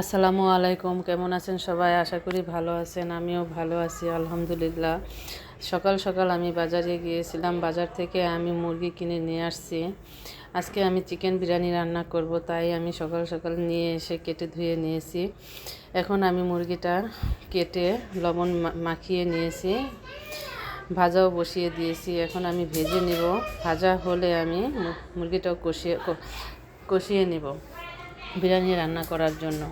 আসসালামু আলাইকুম, কেমন আছেন সবাই? আশা করি ভালো আছেন, আমিও ভালো আছি, আলহামদুলিল্লাহ। সকাল সকাল আমি বাজারে গিয়েছিলাম, বাজার থেকে আমি মুরগি কিনে নিয়ে আসছি। আজকে আমি চিকেন বিরিয়ানি রান্না করব, তাই আমি সকাল সকাল নিয়ে এসে কেটে ধুয়ে নিয়েছি। এখন আমি মুরগিটা কেটে লবণ মাখিয়ে নিয়েছি। ভাজাও বসিয়ে দিয়েছি, এখন আমি ভেজে নিব। ভাজা হলে আমি মুরগিটাও কষিয়ে কষিয়ে নিব। বিরিয়ানি রান্না করার জন্য।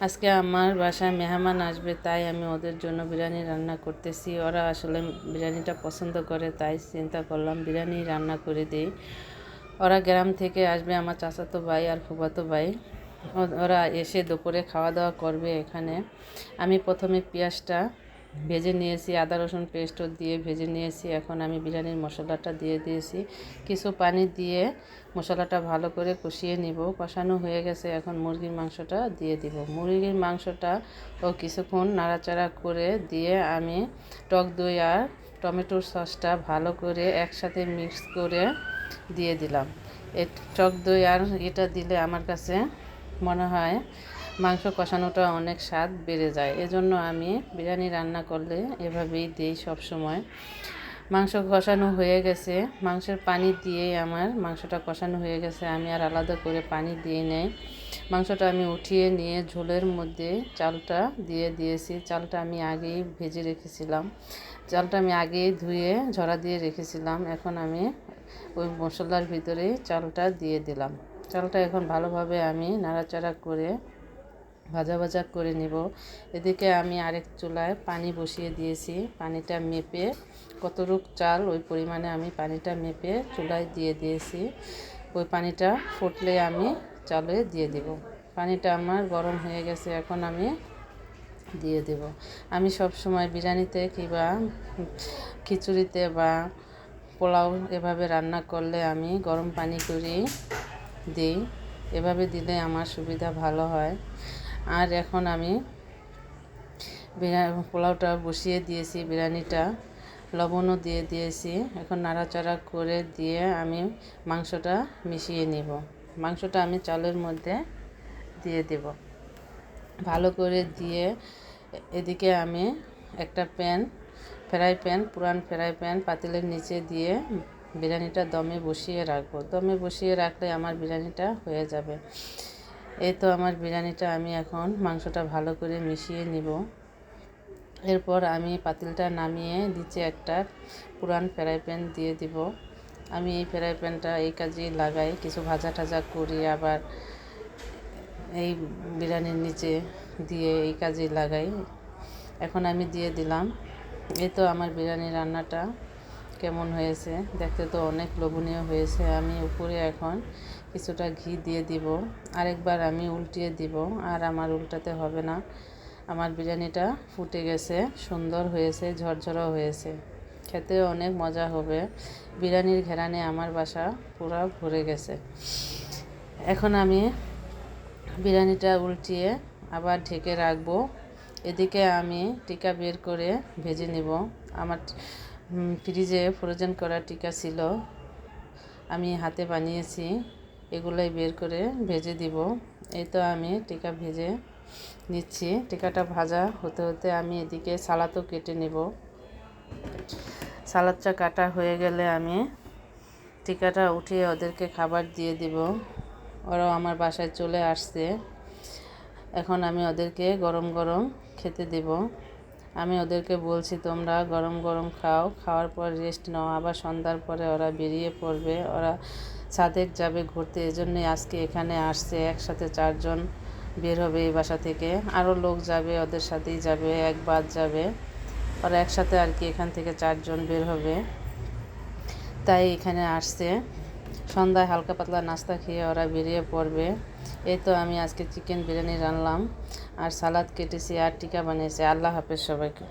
আজকে আমার বাসায় মেহমান আসবে, তাই আমি ওদের জন্য বিরিয়ানি রান্না করতেছি। ওরা আসলে বিরিয়ানিটা পছন্দ করে, তাই চিন্তা করলাম বিরিয়ানি রান্না করে দিই। ওরা গ্রাম থেকে আসবে, আমার চাচাতো ভাই আর ফুবাতো ভাই। ওরা এসে দুপুরে খাওয়া দাওয়া করবে এখানে। আমি প্রথমে পেঁয়াজটা ভেজে নিয়েছি, আদা রসুন পেস্টও দিয়ে ভেজে নিয়েছি। এখন আমি বিরিয়ানির মশলাটা দিয়ে দিয়েছি। কিছু পানি দিয়ে মশলাটা ভালো করে কষিয়ে নিব। কষানো হয়ে গেছে। এখন মুরগির মাংসটা দিয়ে দিব। মুরগির মাংসটা ও কিছুক্ষণ নাড়াচাড়া করে দিয়ে আমি টক দই আর টমেটোর সসটা ভালো করে একসাথে মিক্স করে দিয়ে দিলাম। এ টক দই আর এটা দিলে আমার কাছে মনে হয় মাংস কষানোটা অনেক স্বাদ বেড়ে যায়। এজন্য আমি বিরিয়ানি রান্না করলে এভাবেই দিই সব সময় মাংস কষানো হয়ে গেছে। মাংসের পানি দিয়ে আমার মাংসটা কষানো হয়ে গেছে। আমি আর আলাদা করে পানি দিয়ে নেই। মাংসটা আমি উঠিয়ে নিয়ে ঝোলের মধ্যে চালটা দিয়ে দিয়েছি। চালটা আমি আগেই ভেজে রেখেছিলাম। চালটা আমি আগেই ধুয়ে ঝরা দিয়ে রেখেছিলাম। এখন আমি ওই মশলার ভিতরে চালটা দিয়ে দিলাম। চালটা এখন ভালোভাবে আমি নাড়াচাড়া করে ভাজা ভাজা করে নিব। এদিকে আমি আরেক চুলায় পানি বসিয়ে দিয়েছি। পানিটা মেপে কতটুক চাল, ওই পরিমাণে আমি পানিটা মেপে চুলায় দিয়ে দিয়েছি। ওই পানিটা ফুটলে আমি চালে দিয়ে দিব। পানিটা আমার গরম হয়ে গেছে, এখন আমি দিয়ে দেব। আমি সব সময় বিরিয়ানিতে কিংবা খিচুড়িতে বা পোলাও এভাবে রান্না করলে আমি গরম পানি করি দিই। এভাবে দিলে আমার সুবিধা ভালো হয়। আর এখন আমি বিরিয়ানি পোলাওটা বসিয়ে দিয়েছি, বিরিয়ানিটা। লবণও দিয়ে দিয়েছি। এখন নাড়াচাড়া করে দিয়ে আমি মাংসটা মিশিয়ে নিব। মাংসটা আমি চালের মধ্যে দিয়ে দেব। ভালো করে দিয়ে এদিকে আমি একটা প্যান, ফ্রাই প্যান, পুরান ফ্রাই প্যান পাতিলের নিচে দিয়ে বিরিয়ানিটা দমে বসিয়ে রাখব। দমে বসিয়ে রাখলে আমার বিরিয়ানিটা হয়ে যাবে। এই তো আমার বিরিয়ানিটা, আমি এখন মাংসটা ভালো করে মিশিয়ে নিব। এরপর আমি পাতিলটা নামিয়ে নিচে একটা পুরান ফ্রাই প্যান দিয়ে দিব। আমি এই ফ্রাই প্যানটা এই কাজেই লাগাই, কিছু ভাজা টাজা করি, আবার এই বিরিয়ানির নিচে দিয়ে এই কাজেই লাগাই। এখন আমি দিয়ে দিলাম। এই তো আমার বিরিয়ানি রান্নাটা। কেমন হয়েছে? দেখতে তো অনেক লোভনীয় হয়েছে। আমি উপরে এখন কিছুটা ঘি দিয়ে দিব। আরেকবার আমি উল্টিয়ে দিব। আর আমার উল্টাতে হবে না। আমার বিরিয়ানিটা ফুটে গেছে, সুন্দর হয়েছে ঝরঝরা হয়েছে। খেতে অনেক মজা হবে। বিরিয়ানির ঘেরানে আমার বাসা পুরো ভরে গেছে। এখন আমি বিরিয়ানিটা উল্টিয়ে আবার ঢেকে রাখব। এদিকে আমি টিকা বের করে ভেজে নিব। আমার ফ্রিজে ফ্রোজেন করা টিকা ছিল। আমি হাতে বানিয়েছি, এগুলোই বের করে ভেজে দিব। এই তো আমি টিকা ভেজে নিচ্ছি। টিকাটা ভাজা হতে হতে আমি এদিকে সালাদও কেটে নেব। সালাদটা কাটা হয়ে গেলে আমি টিকাটা উঠিয়ে ওদেরকে খাবার দিয়ে দিব। ওরাও আমার বাসায় চলে আসছে। এখন আমি ওদেরকে গরম গরম খেতে দেব। আমি ওদেরকে বলছি, তোমরা গরম গরম খাও। খাওয়ার পর রেস্ট নাও। আবার সন্ধ্যার পরে ওরা বেরিয়ে পড়বে। ওরা সাদেক যাবে ঘুরতে। এজন্যই আজকে এখানে আসছে। একসাথে চারজন বের হবে এই বাসা থেকে। আরও লোক যাবে, ওদের সাথেই যাবে। এক বাদ যাবে। ওরা একসাথে আর কি এখান থেকে চারজন বের হবে। তাই এখানে আসছে। সন্ধ্যায় হালকা পাতলা নাস্তা খেয়ে ওরা বেরিয়ে পড়বে। এই তো আমি আজকে চিকেন বিরিয়ানি রানলাম আর সালাদ কেটেছি আর টিকা বানিয়েছি। আল্লাহ হাফেজ সবাইকে।